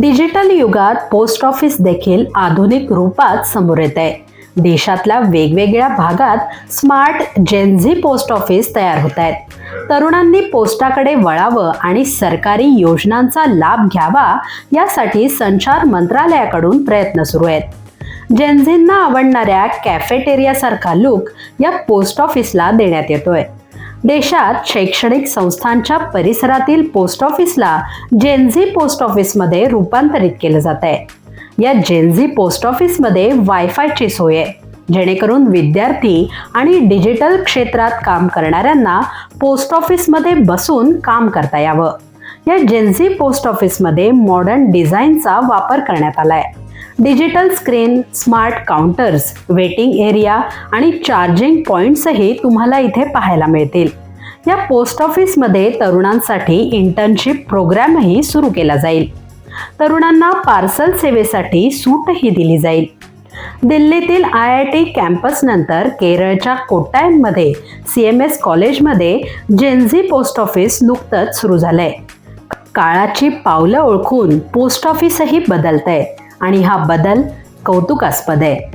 Digital युगात post office देखील आधुनिक रूपात समोर येत आहे. देशातल्या वेगवेगळ्या भागात स्मार्ट जेनझी पोस्ट ऑफिस तयार होत आहेत. तरुणांनी पोस्टाकडे वळावं आणि सरकारी योजनांचा लाभ घ्यावा यासाठी संचार मंत्रालयाकडून प्रयत्न सुरू आहेत. जेनझींना आवडणाऱ्या कॅफेटेरियासारखा लुक या पोस्ट ऑफिसला देण्यात येतोय. देशात शैक्षणिक संस्थांच्या परिसरातील पोस्ट ऑफिसला जेनझी पोस्ट ऑफिसमध्ये रूपांतरित केलं जात आहे. या जेनझी पोस्ट ऑफिसमध्ये वायफायची सोय आहे. जेणेकरून विद्यार्थी आणि डिजिटल क्षेत्रात काम करणाऱ्यांना पोस्ट ऑफिसमध्ये बसून काम करता यावं. या जेनझी पोस्ट ऑफिसमध्ये मॉडर्न डिझाईनचा वापर करण्यात आला आहे. Digital screen smart counters waiting area आणि चार्जिंग पॉईंट्सही तुम्हाला इथे पाहायला मिळतील. या पोस्ट ऑफिसमध्ये तरुणांसाठी इंटर्नशिप प्रोग्रामही सुरू केला जाईल. तरुणांना पार्सल सेवेसाठी सूटही दिली जाईल. दिल्लीतील आय आय टी कॅम्पसनंतर केरळच्या कोट्टायममध्ये सी एम एस कॉलेजमध्ये जेन्झी पोस्ट ऑफिस नुकतंच सुरू झालंय. काळाची पावलं ओळखून पोस्ट ऑफिसही बदलतंय. आणि हा बदल कौतुकास्पद आहे.